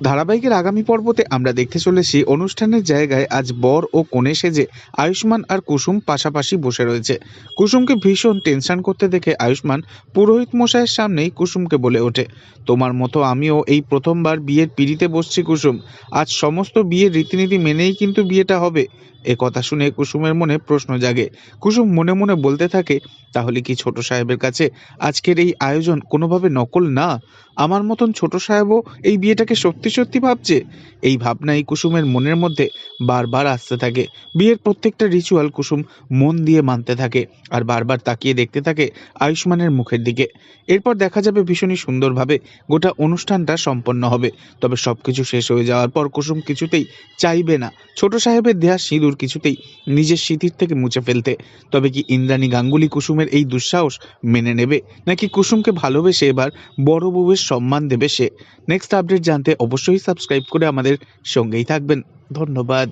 ধারাবাহিকের আগামী পর্বতে আমরা দেখতে চলেছি অনুষ্ঠানের জায়গায় আজ বর ও কনে সেজে আয়ুষ্মান আর কুসুম পাশাপাশি বসে রয়েছে। কুসুমকে ভীষণ টেনশন করতে দেখে আয়ুষ্মান পুরোহিত মশাইয়ের সামনেই কুসুমকে বলে ওঠে, তোমার মতো আমিও এই প্রথমবার বিয়ের পিড়িতে বসছি কুসুম। আজ সমস্ত বিয়ের রীতিনীতি মেনেই কিন্তু বিয়েটা হবে। এ কথা শুনে কুসুমের মনে প্রশ্ন জাগে। কুসুম মনে মনে বলতে থাকে, তাহলে কি ছোট সাহেবের কাছে আজকের এই আয়োজন কোনোভাবে নকল না? আমার মতন ছোট সাহেবও এই বিয়েটাকে সত্যি সত্যি ভাবছে। এই ভাবনাই কুসুমের মনের মধ্যে বারবার আসতে থাকে। বিয়ের প্রত্যেকটা রিচুয়াল কুসুম মন দিয়ে মানতে থাকে আর বারবার তাকিয়ে দেখতে থাকে আয়ুষ্মানের মুখের দিকে। এরপর দেখা যাবে ভীষণই সুন্দরভাবে গোটা অনুষ্ঠানটা সম্পন্ন হবে। তবে সব কিছু শেষ হয়ে যাওয়ার পর কুসুম কিছুতেই চাইবে না। ছোট সাহেবের দেয়া সিঁদুর কিছুতেই নিজের স্মৃতির থেকে মুছে ফেলতে। তবে কি ইন্দ্রাণী গাঙ্গুলি কুসুমের এই দুঃসাহস মেনে নেবে? নাকি কুসুমকে ভালোবেসে এবার বড় বউয়ের সম্মান দেবে সে? নেক্সট আপডেট জানতে অবশ্যই সাবস্ক্রাইব করে আমাদের সঙ্গেই থাকবেন। ধন্যবাদ।